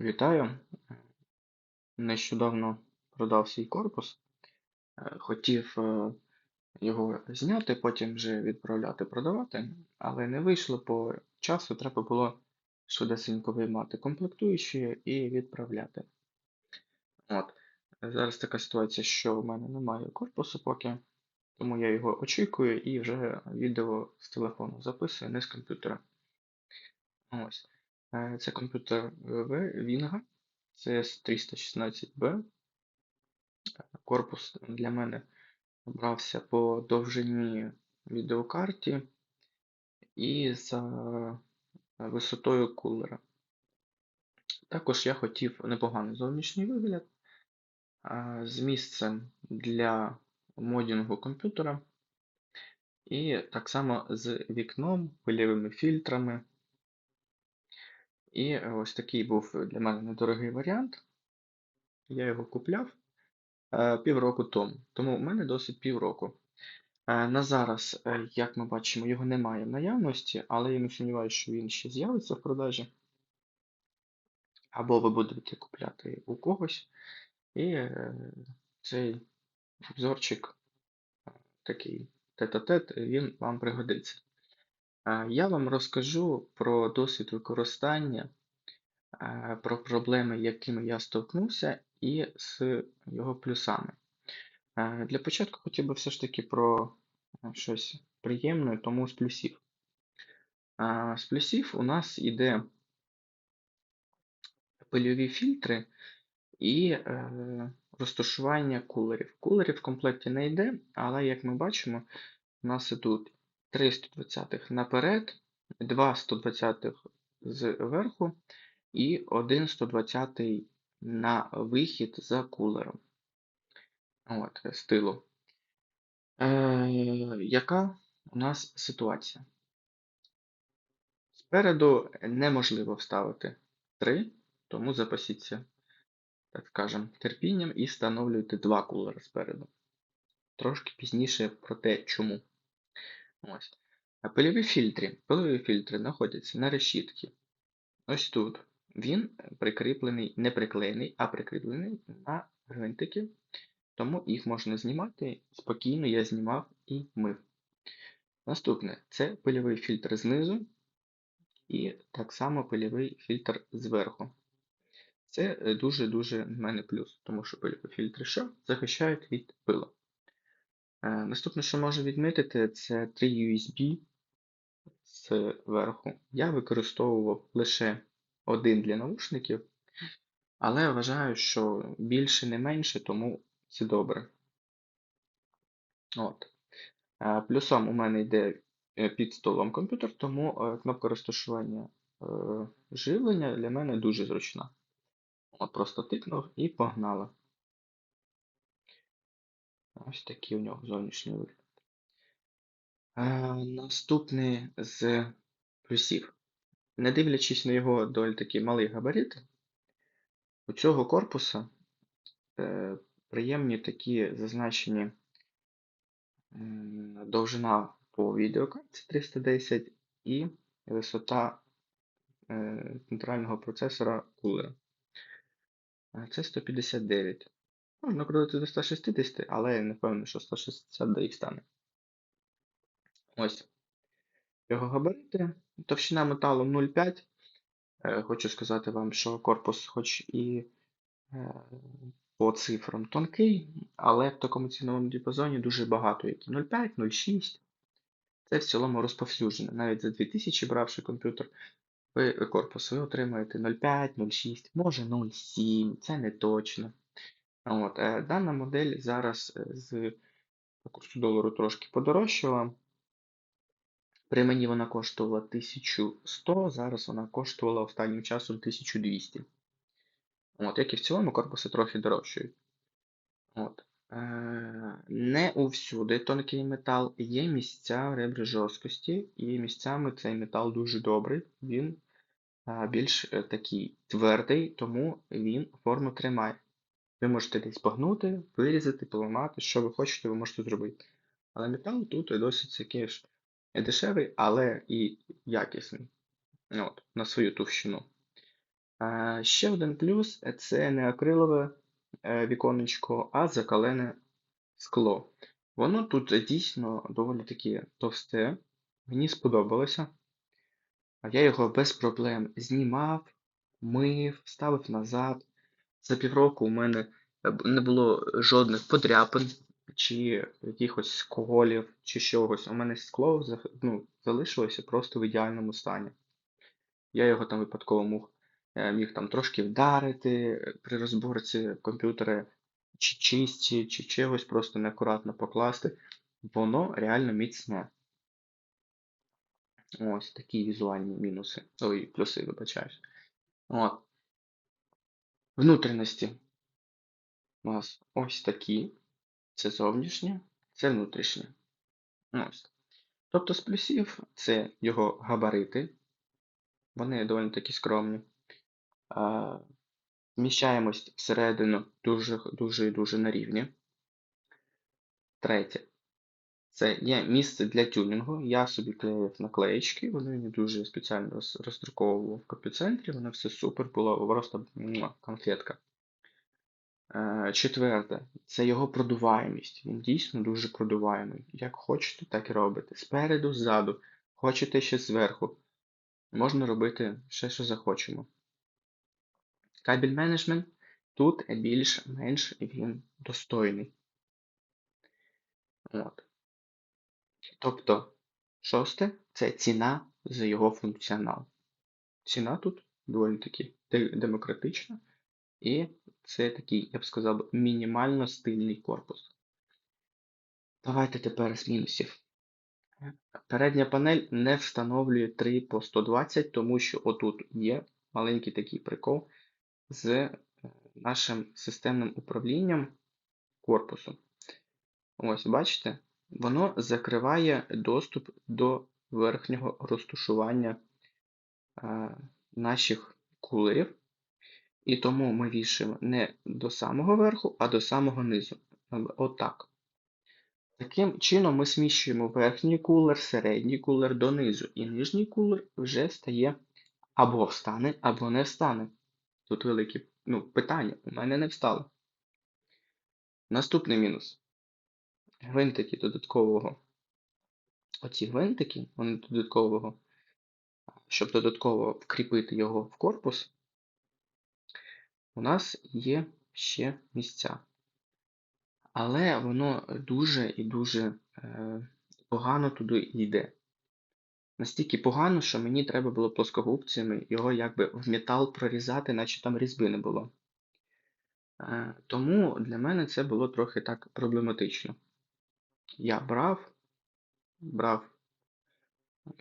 Вітаю. Нещодавно продав свій корпус. Е, Хотів е, його зняти, потім вже відправляти продавати, але не вийшло по часу, треба було швидесенько виймати комплектуючі і відправляти. От. Зараз така ситуація, що в мене немає корпусу поки, тому я його очікую і вже відео з телефону записую, не з комп'ютера. Ось. Е, Це комп'ютер Вінга CS316B. Корпус для мене брався по довжині відеокарті і за висотою кулера. Також я хотів непоганий зовнішній вигляд з місцем для модінгу комп'ютера. І так само з вікном, пильовими фільтрами. І ось такий був для мене недорогий варіант. Я його купляв е, півроку тому. Тому в мене досить півроку. Е, На зараз, е, як ми бачимо, його немає в наявності, але я не сумніваюся, що він ще з'явиться в продажі. Або ви будете купляти у когось. І е, цей обзорчик е, такий тет-а-тет, він вам пригодиться. Я вам розкажу про досвід використання, про проблеми, якими я столкнувся, і з його плюсами. Для початку хотів би все ж таки про щось приємне, тому з плюсів. З плюсів у нас іде пильові фільтри і е, розташування кулерів. Кулерів в комплекті не йде, але як ми бачимо, у нас ідуть 3 120 наперед, 2 120 зверху і 1 120 на вихід за кулером. От, з. Е, яка у нас ситуація? Спереду неможливо вставити 3, тому запасіться, так скажемо, терпінням і встановлюйте 2 кулери спереду. Трошки пізніше про те, чому. Ось. А пильові фільтри. Пильові фільтри знаходяться на решітці. Ось тут. Він прикріплений, не приклеєний, а прикріплений на гвинтики. Тому їх можна знімати. Спокійно я знімав і мив. Наступне це пильовий фільтр знизу. І так само пильовий фільтр зверху. Це е, дуже-дуже в мене плюс, тому що пильові фільтри що? захищають від пила. Е, Наступне, що можу відмітити, це 3 USB зверху. Я використовував лише один для наушників, але вважаю, що більше не менше, тому це добре. От. Е, Плюсом у мене йде е, під столом комп'ютер, тому кнопка розташування живлення для мене дуже зручна. От Просто тикнув і погнала. Ось такий у нього зовнішній вигляд. Е, Наступний з плюсів. Не дивлячись на його доволі такі малі габарити, у цього корпуса е, приємні такі зазначені м, довжина по відеокарті 310 і висота е, центрального процесора кулера. Е, Це 159. Можна крутити до 160, але я не певний, що 160 до їх стане. Ось. Його габарити. Товщина металу 0,5. Е, Хочу сказати вам, що корпус, хоч і е, по цифрам тонкий, але в такому ціновому діапазоні дуже багато, які 0,5, 0,6. Це в цілому розповсюджено. Навіть за 2000 бравши комп'ютер, ви корпус, ви отримаєте 0,5, 0,6, може 0,7, це не точно. От, е, Дана модель зараз е, з курсу долару трошки подорожчала. При мені вона коштувала 1100, зараз вона коштувала останнім часом 1200. От, як і в цілому, корпуси трохи дорожчають. От. Е, не увсюди тонкий метал. Є місця ребри жорсткості, і місцями цей метал дуже добрий. Він більш такий твердий, тому він форму тримає. Ви можете десь погнути, вирізати, поламати, що ви хочете, ви можете зробити. Але метал тут досить ж дешевий, але і якісний. От, на свою товщину. Е, Ще один плюс це не акрилове е, віконечко, а закалене скло. Воно тут дійсно доволі таки товсте. Мені сподобалося. А я його без проблем знімав, мив, ставив назад. За півроку у мене е, не було жодних подряпин, чи якихось сколів, чи чогось. У мене скло ну, залишилося просто в ідеальному стані. Я його там випадково міг, е, міг там трошки вдарити при розборці комп'ютера, чи чисті, чи чогось просто неакуратно покласти. Воно реально міцне. Ось такі візуальні мінуси. Ой, плюси, вибачаюсь. От. Внутрішності у нас ось такі. Це зовнішнє, це внутрішнє. Ось. Тобто з плюсів це його габарити. Вони доволі таки скромні. А, Вміщаємось всередину дуже дуже і дуже на рівні. Третє. Це є місце для тюнінгу. Я собі клеїв наклеєчки, вони мені дуже спеціально роз- роздруковував в копіцентрі, воно все супер було, просто конфетка. Е, Четверте, це його продуваємість. Він дійсно дуже продуваємий. Як хочете, так і робите. Спереду, ззаду, хочете ще зверху. Можна робити все, що захочемо. Кабель менеджмент тут більш-менш він достойний. От. Тобто, шосте це ціна за його функціонал. Ціна тут доволі таки демократична, і це такий, я б сказав, мінімально стильний корпус. Давайте тепер з мінусів. Передня панель не встановлює 3 по 120, тому що отут є маленький такий прикол з е, нашим системним управлінням корпусу. Ось, бачите, воно закриває доступ до верхнього розташування е, наших кулерів. І тому ми вішаємо не до самого верху, а до самого низу. Отак. Таким чином ми зміщуємо верхній кулер, середній кулер донизу, і нижній кулер вже стає або встане, або не встане. Тут велике ну, питання. У мене не встало. Наступний мінус. Гвинтики додаткового. Оці гвинтики, вони додаткового, щоб додатково вкріпити його в корпус, у нас є ще місця. Але воно дуже і дуже е, погано туди йде. Настільки погано, що мені треба було плоскогубцями його якби в метал прорізати, наче там різьби не було. Е, тому для мене це було трохи так проблематично. Я брав, брав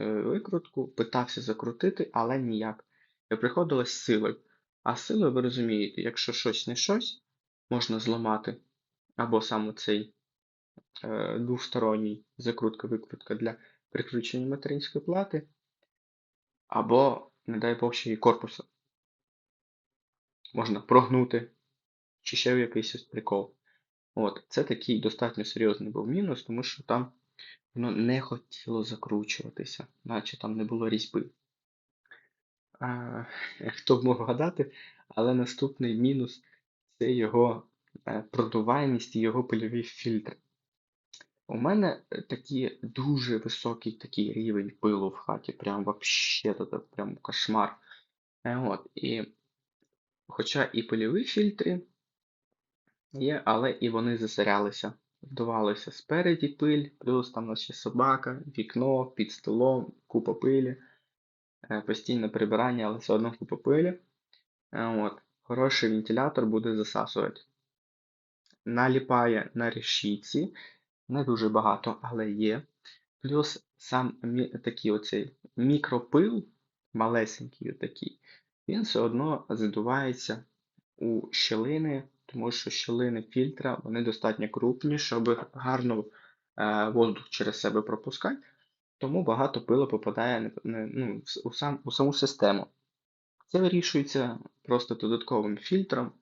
е, викрутку, питався закрутити, але ніяк. Я приходилось з силою. А силою, ви розумієте, якщо щось не щось, можна зламати. Або саме цей е, двосторонній закрутка-викрутка для прикручення материнської плати, або, не дай Бог, ще й корпуса. Можна прогнути, чи ще в якийсь ось прикол. От, Це такий достатньо серйозний був мінус, тому що там воно не хотіло закручуватися, наче там не було різьби. А, Хто б мог гадати, але наступний мінус це його е, продуваємість і його пильові фільтри. У мене е, такий дуже високий такий рівень пилу в хаті, прям вообще прям кошмар. Е, От, і Хоча і пильові фільтри є, але і вони засорялися. Вдувалося спереді пиль, плюс там у нас ще собака, вікно, під столом, купа пилі, е, постійне прибирання, але все одно купа пилі. Е, От. Хороший вентилятор буде засасувати. Наліпає на решітці, не дуже багато, але є. Плюс сам такий оцей мікропил, малесенький такий, він все одно задувається у щілини, тому що щілини фільтра вони достатньо крупні, щоб гарно е, воздух через себе пропускати, тому багато пилу попадає ну, у, сам, у саму систему. Це вирішується просто додатковим фільтром,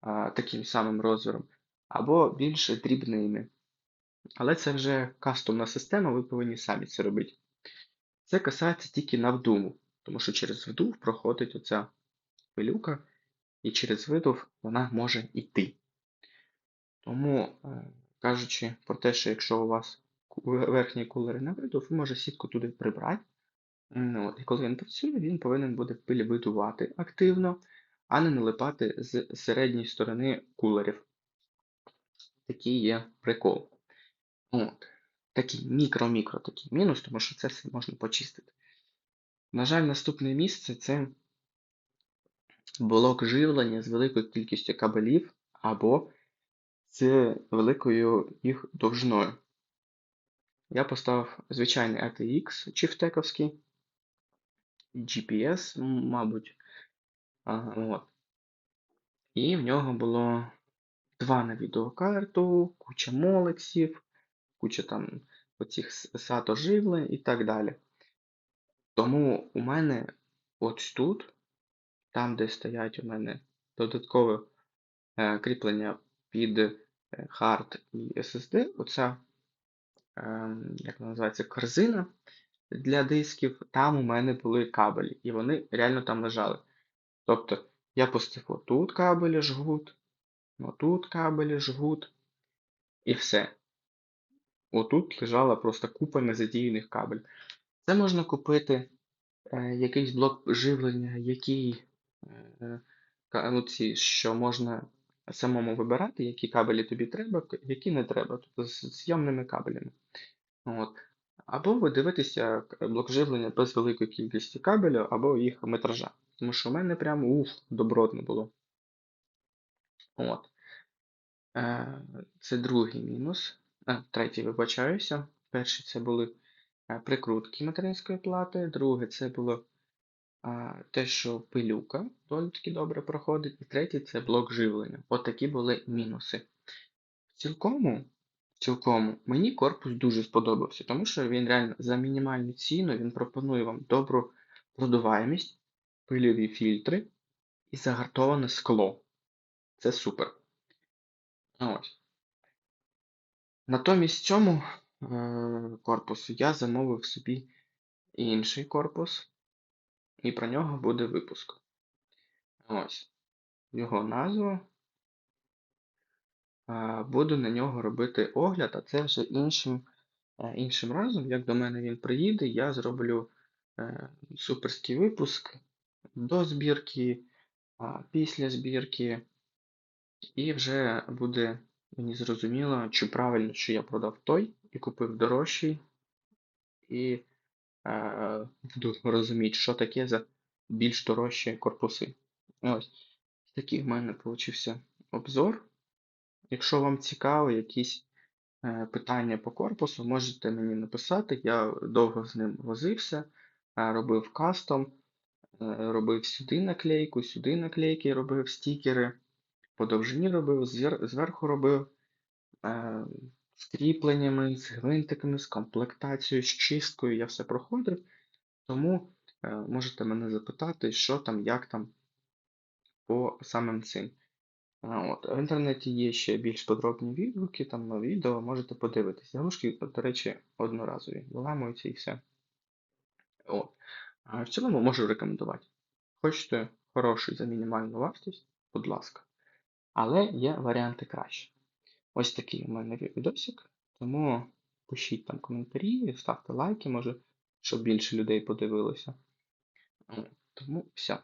а, таким самим розміром, або більш дрібними. Але це вже кастомна система, ви повинні самі це робити. Це касається тільки на вдуму, тому що через вдув проходить оця пилюка, і через видув вона може йти. Тому, е, кажучи про те, що якщо у вас верхній кулер на видув, ви можете сітку туди прибрати. І коли він працює, він повинен буде пиль активно, а не налипати з середньої сторони кулерів. Такий є прикол. От. Такий мікро-мікро такий мінус, тому що це все можна почистити. На жаль, наступне місце це блок живлення з великою кількістю кабелів або з великою їх довжиною. Я поставив звичайний ATX чифтековський, GPS, мабуть. Ага, от. І в нього було два на відеокарту, куча молексів, куча там оцих с- SATA живлень і так далі. Тому у мене ось тут, там, де стоять у мене додаткове е, кріплення під е, hard і SSD, оця, е, як називається, корзина для дисків, там у мене були кабелі, і вони реально там лежали. Тобто я пустив отут кабелі жгут, отут кабелі жгут, і все. Отут лежала просто купа незадіяних кабелів. Це можна купити е, якийсь блок живлення, який ці, що можна самому вибирати, які кабелі тобі треба, які не треба, тобто з зйомними кабелями. От. Або ви дивитеся к- блок живлення без великої кількості кабелю, або їх метража. Тому що в мене прямо уф, добротно було. От. Е, Це другий мінус. Третій, вибачаюся. Перший це були е, прикрутки материнської плати. Друге, це було а, те, що пилюка доволі таки добре проходить. І третє це блок живлення. От були мінуси. В цілкому, в цілкому мені корпус дуже сподобався, тому що він реально за мінімальну ціну він пропонує вам добру продуваємість, пильові фільтри і загартоване скло. Це супер. Ось. Натомість цьому е, корпусу я замовив собі інший корпус, і про нього буде випуск. Ось його назва. Буду на нього робити огляд, а це вже іншим, е, іншим разом. Як до мене він приїде, я зроблю е, суперський випуск до збірки, після збірки, і вже буде мені зрозуміло, чи правильно, що я продав той і купив дорожчий, і е, буду розуміти, що таке за більш дорожчі корпуси. Ось такий в мене получився обзор. Якщо вам цікаво якісь е, питання по корпусу, можете мені написати. Я довго з ним возився, е, робив кастом, е, робив сюди наклейку, сюди наклейки, робив стікери, по довжині робив, звер- зверху робив е, з кріпленнями, з гвинтиками, з комплектацією, з чисткою. Я все проходив. Тому е, можете мене запитати, що там, як там по самим цим. А, От, в інтернеті є ще більш подробні відгуки, там на відео можете подивитися. Заглушки, до речі, одноразові, виламуються і все. От. А в цілому можу рекомендувати. Хочете хороший за мінімальну вартість, будь ласка. Але є варіанти краще. Ось такий у мене відосик. Тому пишіть там коментарі, ставте лайки, може, щоб більше людей подивилося. Тому все.